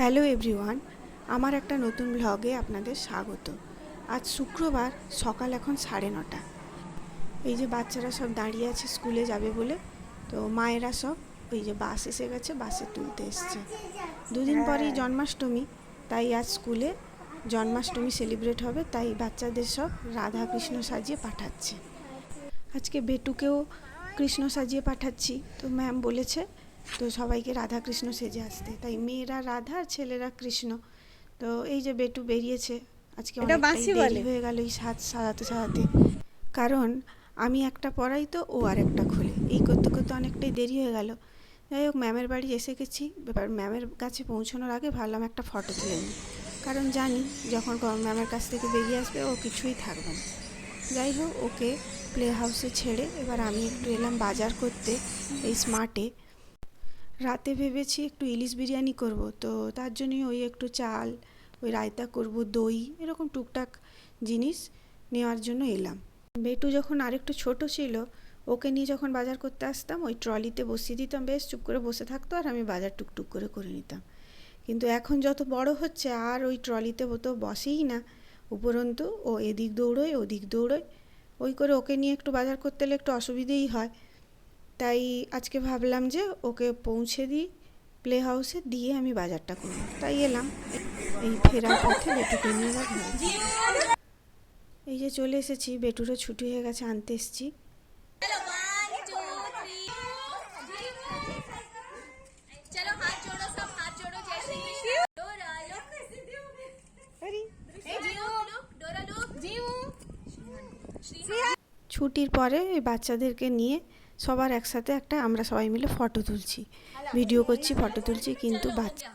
Hello everyone আমার একটা নতুন ব্লগে আপনাদের স্বাগত। আজ শুক্রবার সকাল এখন সাড়ে নটা। এই যে বাচ্চারা সব দাঁড়িয়ে আছে স্কুলে যাবে বলে তো মায়েরা সব ওই যে বাস এসে গেছে বাসে তুলতে এসছে। দুদিন পরেই জন্মাষ্টমী তাই আজ স্কুলে জন্মাষ্টমী সেলিব্রেট হবে তাই বাচ্চাদের সব রাধা কৃষ্ণ সাজিয়ে পাঠাচ্ছে। আজকে বেটুকেও কৃষ্ণ সাজিয়ে পাঠাচ্ছি তো ম্যাম বলেছে তো সবাইকে রাধা কৃষ্ণ সেজে আসতে। তাই মেয়েরা রাধা আর ছেলেরা কৃষ্ণ। তো এই যে বেটু বেরিয়েছে আজকে দেরি হয়ে গেল এই সাজ সাজাতে সাজাতে কারণ আমি একটা পড়াই তো ও আর একটা খুলে। এই করতে করতে অনেকটাই দেরি হয়ে গেল। যাই হোক ম্যামের বাড়ি এসে গেছি। এবার ম্যামের কাছে পৌঁছানোর আগে ভাবলাম একটা ফটো তুলে নিই। কারণ জানি যখন ম্যামের কাছ থেকে বেরিয়ে আসবে ও কিছুই থাকবে না। যাই হোক ওকে প্লে হাউসে ছেড়ে এবার আমি একটু এলাম বাজার করতে এই স্মার্টে। রাতে ভেবেছি একটু ইলিশ বিরিয়ানি করব, তো তার জন্যই ওই একটু চাল, ওই রায়তা করব, দই, এরকম টুকটাক জিনিস নেওয়ার জন্য এলাম। বেটু যখন আরেকটু ছোট ছিল, ওকে নিয়ে যখন বাজার করতে আসতাম, ওই ট্রলিতে বসিয়ে দিতাম, বেশ চুপ করে বসে থাকতো আর আমি বাজার টুকটুক করে করে নিতাম। কিন্তু এখন যত বড় হচ্ছে, আর ওই ট্রলিতে ও তো বসেই না, উপরন্তু ও এদিক দৌড়োয়, ওদিক দৌড়োয়, ওই করে ওকে নিয়ে একটু বাজার করতে হলে একটু অসুবিধেই হয়। তাই আজকে ভাবলাম যে ওকে পৌঁছে দিই প্লে হাউসে দিয়ে আমি বাজারটা করব। তাই এলাম। এই ফেরার পথে বেটুকে নিয়ে যাব এই যে চলে এসেছি, বেটুরও ছুটি হয়ে গেছে, আনতে এসেছি। ছুটির পরে বাচ্চাদেরকে নিয়ে সবার একসাথে একটা আমরা সবাই মিলে ফটো তুলছি ভিডিও করছি ফটো তুলছি কিন্তু বাচ্চা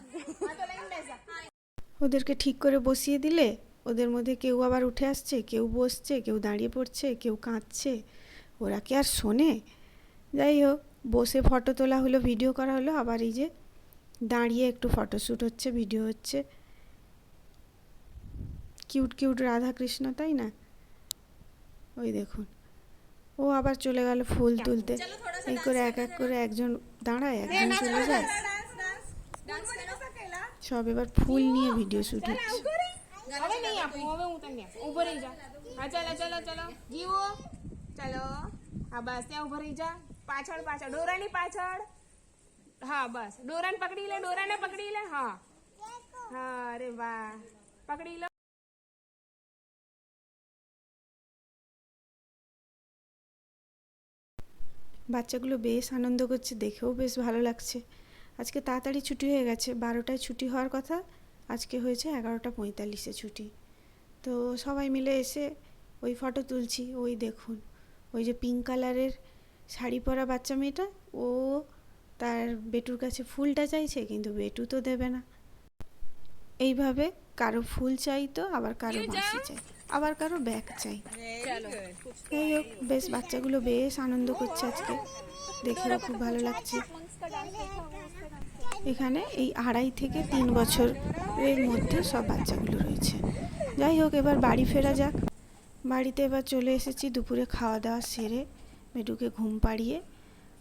ওদেরকে ঠিক করে বসিয়ে দিলে ওদের মধ্যে কেউ আবার উঠে আসছে কেউ বসছে কেউ দাঁড়িয়ে পড়ছে কেউ কাঁদছে ওরা কি আর শোনে যাই হোক বসে ফটো তোলা হলো ভিডিও করা হলো আবার এই যে দাঁড়িয়ে একটু ফটোশ্যুট হচ্ছে ভিডিও হচ্ছে কিউট কিউট রাধা কৃষ্ণ তাই না ওই দেখুন ও আবার চলে গেল ফুল তুলতে এই করে এক এক করে একজন দাঁড়ায় একজন চলে যায় সব এবার ফুল নিয়ে ভিডিও শ্যুট হচ্ছে ચલો હા બસ ત્યાં ઉભો રહી જા પાછળ પાછળ ડોરાની પાછળ હા બસ ડોરાને પકડી લે ડોરાને પકડી લે હા હા અરે વાહ પકડી લો বাচ্চাগুলো বেশ আনন্দ করছে দেখেও বেশ ভালো লাগছে। আজকে তাড়াতাড়ি ছুটি হয়ে গেছে বারোটায় ছুটি হওয়ার কথা আজকে হয়েছে এগারোটা পঁয়তাল্লিশে ছুটি। তো সবাই মিলে এসে ওই ফটো তুলছি ওই দেখুন ওই যে পিঙ্ক কালারের শাড়ি পরা বাচ্চা মেয়েটা ও তার বেটুর কাছে ফুলটা চাইছে কিন্তু বেটু তো দেবে না। এইভাবে কারও ফুল চাইতো আবার কারও বাঁশি চাই আবার কারও ব্যাগ চাই। যাই হোক, বেশ, বাচ্চাগুলো বেশ আনন্দ করছে আজকে। দেখেও খুব ভালো লাগছে। এখানে এই আড়াই থেকে তিন বছরের মধ্যে সব বাচ্চাগুলো রয়েছে। যাই হোক, এবার বাড়ি ফেরা যাক। বাড়িতে এবার চলে এসেছি দুপুরে খাওয়া দাওয়া সেরে মেটুকে ঘুম পাড়িয়ে।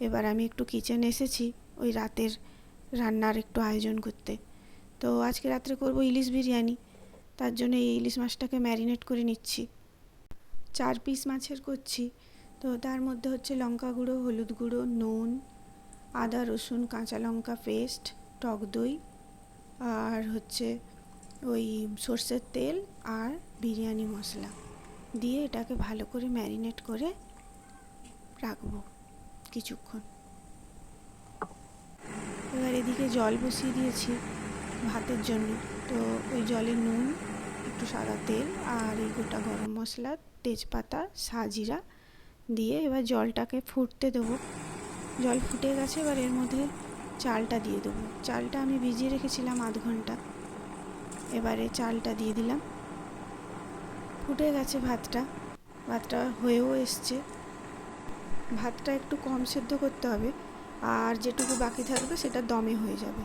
এবার আমি একটু কিচেন এসেছি ওই রাতের রান্নার একটু আয়োজন করতে। তো আজকে রাত্রে করব ইলিশ বিরিয়ানি। তার জন্য এই ইলিশ মাছটাকে ম্যারিনেট করে নিচ্ছি। চার পিস মাছের করছি তো তার মধ্যে হচ্ছে লঙ্কা গুঁড়ো, হলুদ গুঁড়ো, নুন, আদা, রসুন, কাঁচা লঙ্কা পেস্ট, টক দই আর হচ্ছে ওই সর্ষের তেল আর বিরিয়ানি মশলা দিয়ে এটাকে ভালো করে ম্যারিনেট করে রাখব কিছুক্ষণ। এবার এদিকে জল বসিয়ে দিয়েছি ভাতের জন্য। তো ওই জলে নুন, একটু সাদা তেল আর এই গোটা গরম মশলা তেজপাতা, সাজিরা দিয়ে এবার জলটাকে ফুটতে দেবো। জল ফুটে গেছে, এবার এর মধ্যে চালটা দিয়ে দেবো। চালটা আমি ভিজিয়ে রেখেছিলাম আধ ঘণ্টা। এবারে চালটা দিয়ে দিলাম। ফুটে গেছে ভাতটা। ভাতটা হয়েও এসছে। ভাতটা একটু কম সেদ্ধ করতে হবে। আর যেটুকু বাকি থাকবে, সেটা দমে হয়ে যাবে।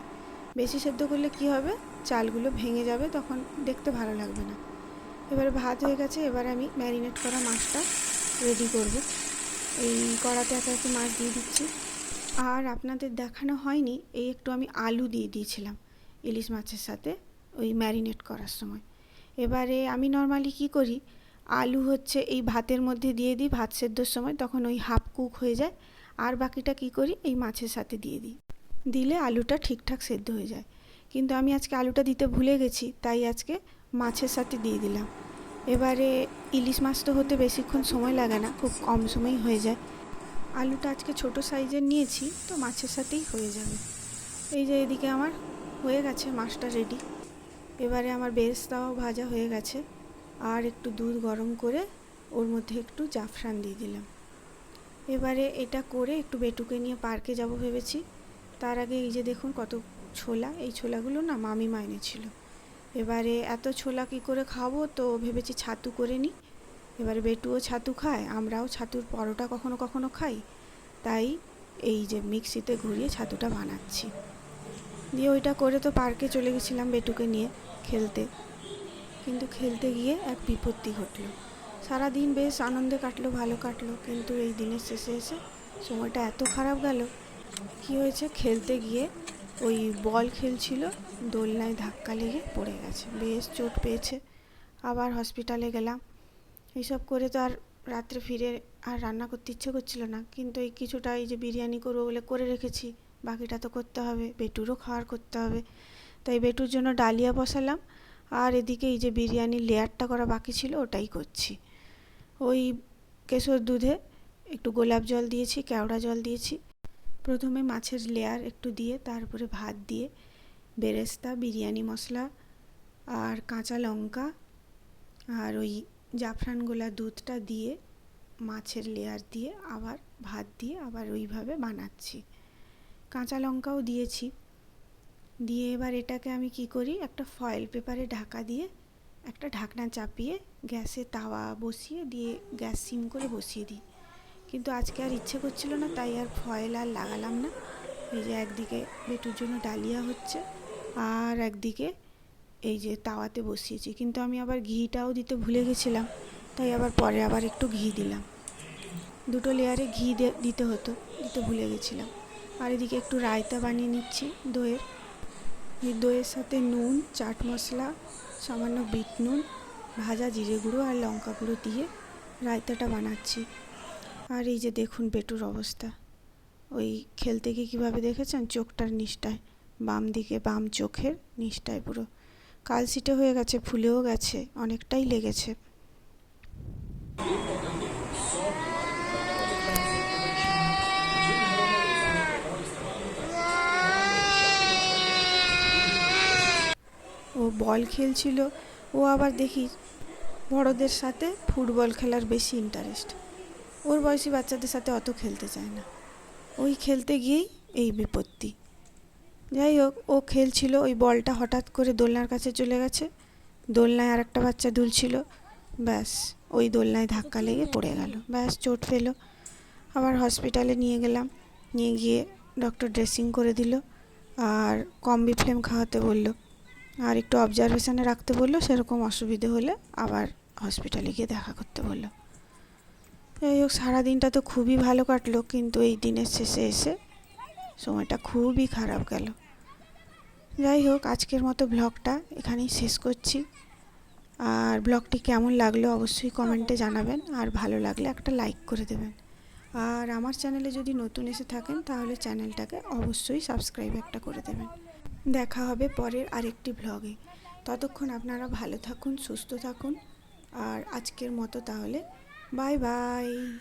বেশি সেদ্ধ করলে কি হবে? চালগুলো ভেঙে যাবে, তখন দেখতে ভালো লাগবে না। এবারে ভাত হয়ে গেছে, এবার আমি ম্যারিনেট করা মাছটা রেডি করব। এই কড়াতে একে একে মাছ দিয়ে দিচ্ছি। আর আপনাদের দেখানো হয়নি, এই একটু আমি আলু দিয়ে দিয়েছিলাম ইলিশ মাছের সাথে ওই ম্যারিনেট করার সময়। এবারে আমি নর্মালি কি করি, আলু হচ্ছে এই ভাতের মধ্যে দিয়ে দিই, ভাত সেদ্ধর সময়, তখন ওই হাফ কুক হয়ে যায়। আর বাকিটা কি করি, এই মাছের সাথে দিয়ে দিই। দিলে আলুটা ঠিকঠাক সেদ্ধ হয়ে যায়। কিন্তু আমি আজকে আলুটা দিতে ভুলে গেছি, তাই আজকে মাছের সাথে দিয়ে দিলাম। এবারে ইলিশ মাছ তো হতে বেশিক্ষণ সময় লাগে না, খুব কম সময়ই হয়ে যায়। আলুটা আজকে ছোট সাইজের নিয়েছি, তো মাছের সাথেই হয়ে যাবে। এই যে এদিকে আমার হয়ে গেছে মাছটা রেডি এবারে আমার বেরেস্তাও ভাজা হয়ে গেছে। আর একটু দুধ গরম করে ওর মধ্যে একটু জাফরান দিয়ে দিলাম। এবারে এটা করে একটু বেটুকে নিয়ে পার্কে যাব ভেবেছি। তার আগে এই যে দেখুন কত ছোলা, এই ছোলাগুলো না মামি মাইনে ছিল। এবারে এত ছোলা কী করে খাব? তো ভেবেছি ছাতু করে নিই এবারে বেটুও ছাতু খায়, আমরাও ছাতুর পরোটা কখনো কখনো খাই। তাই এই যে মিক্সিতে ঘুরিয়ে ছাতুটা বানাচ্ছি। দিয়ে ওইটা করে তো পার্কে চলে গেছিলাম বেটুকে নিয়ে খেলতে। কিন্তু খেলতে গিয়ে এক বিপত্তি ঘটলো। সারাদিন বেশ আনন্দে কাটলো, ভালো কাটলো। কিন্তু এই দিনের শেষে এসে সময়টা এত খারাপ গেল। কি হয়েছে? খেলতে গিয়ে ওই বল খেলছিল, দোলনায় ধাক্কা লেগে পড়ে গেছে। বেশ চোট পেয়েছে। আবার হসপিটালে গেলাম। এইসব করে তো আর রাত্রে ফিরে আর রান্না করতে ইচ্ছে করছিল না। কিন্তু এই কিছুটা এই যে বিরিয়ানি করব বলে করে রেখেছি, বাকিটা তো করতে হবে। বেটুরও খাওয়ার করতে হবে। তাই বেটুর জন্য ডালিয়া বসালাম। আর এদিকে এই যে বিরিয়ানির লেয়ারটা করা বাকি ছিল, ওটাই করছি। ওই কেশর দুধে একটু গোলাপ জল দিয়েছি, কেওড়া জল দিয়েছি। প্রথমে মাছের লেয়ার একটু দিয়ে, তারপরে ভাত দিয়ে, বেরেস্তা, বিরিয়ানি মশলা আর কাঁচা লঙ্কা আর ওই জাফরান গোলা দুধটা দিয়ে মাছের লেয়ার দিয়ে আবার ভাত দিয়ে আবার ওইভাবে বানাচ্ছি। কাঁচা লঙ্কাও দিয়েছি। দিয়ে এবার এটাকে আমি কি করি? একটা ফয়েল পেপারে ঢাকা দিয়ে একটা ঢাকনা চাপিয়ে গ্যাসে তাওয়া বসিয়ে দিয়ে গ্যাস সিম করে বসিয়ে দিই। কিন্তু আজকে আর ইচ্ছে করছিল না, তাই আর ফয়েল আর লাগালাম না। এই যে একদিকে বেটুর জন্য ডালিয়া হচ্ছে আর একদিকে এই যে তাওয়াতে বসিয়েছি। কিন্তু আমি আবার ঘিটাও দিতে ভুলে গেছিলাম, তাই আবার পরে আবার একটু ঘি দিলাম। দুটো লেয়ারে ঘি দিতে হতো, দিতে ভুলে গেছিলাম। আর এদিকে একটু রায়তা বানিয়ে নিচ্ছি দইয়ের। এই দইয়ের সাথে নুন, চাট মশলা, সামান্য বিট নুন, ভাজা জিরে গুঁড়ো আর লঙ্কা গুঁড়ো দিয়ে রায়তাটা বানাচ্ছি। আর এই যে দেখুন পেটুর অবস্থা। ওই খেলতে গিয়ে কীভাবে দেখেছেন? চোখটার নিষ্ঠায়, বাম দিকে, বাম চোখের নিষ্ঠায় পুরো। কালসিটে হয়ে গেছে, ফুলেও গেছে, অনেকটাই লেগেছে। ও বল খেলছিল, ও আবার দেখি বড়দের সাথে ফুটবল খেলার বেশি ইন্টারেস্ট ওর বয়সী বাচ্চাদের সাথে অত খেলতে চায় না। ওই খেলতে গিয়েই এই বিপত্তি। যাই হোক, ও খেলছিল, ওই বলটা হঠাৎ করে দোলনার কাছে চলে গেছে। দোলনায় আর একটা বাচ্চা দুলছিল। ব্যাস, ওই দোলনায় ধাক্কা লেগে পড়ে গেল। ব্যাস, চোট পেল। আবার হসপিটালে নিয়ে গেলাম। নিয়ে গিয়ে ডক্টর ড্রেসিং করে দিল আর কম্বি ফ্লেম খাওয়াতে বলল। আর একটু অবজারভেশনে রাখতে বলল, সেরকম অসুবিধে হলে আবার হসপিটালে গিয়ে দেখা করতে বলল। যাই হোক, সারাদিনটা তো খুবই ভালো কাটলো, কিন্তু এই দিনের শেষে এসে সময়টা খুবই খারাপ গেল। যাই হোক, আজকের মতো ব্লগটা এখানেই শেষ করছি। আর ব্লগটি কেমন লাগল অবশ্যই কমেন্টে জানাবেন, আর ভালো লাগলে একটা লাইক করে দেবেন। আর আমার চ্যানেলে যদি নতুন এসে থাকেন, তাহলে চ্যানেলটাকে অবশ্যই সাবস্ক্রাইব একটা করে দেবেন। দেখা হবে পরের আরেকটি ব্লগে। ততক্ষণ আপনারা ভালো থাকুন, সুস্থ থাকুন। আর আজকের মতো তাহলে Bye bye.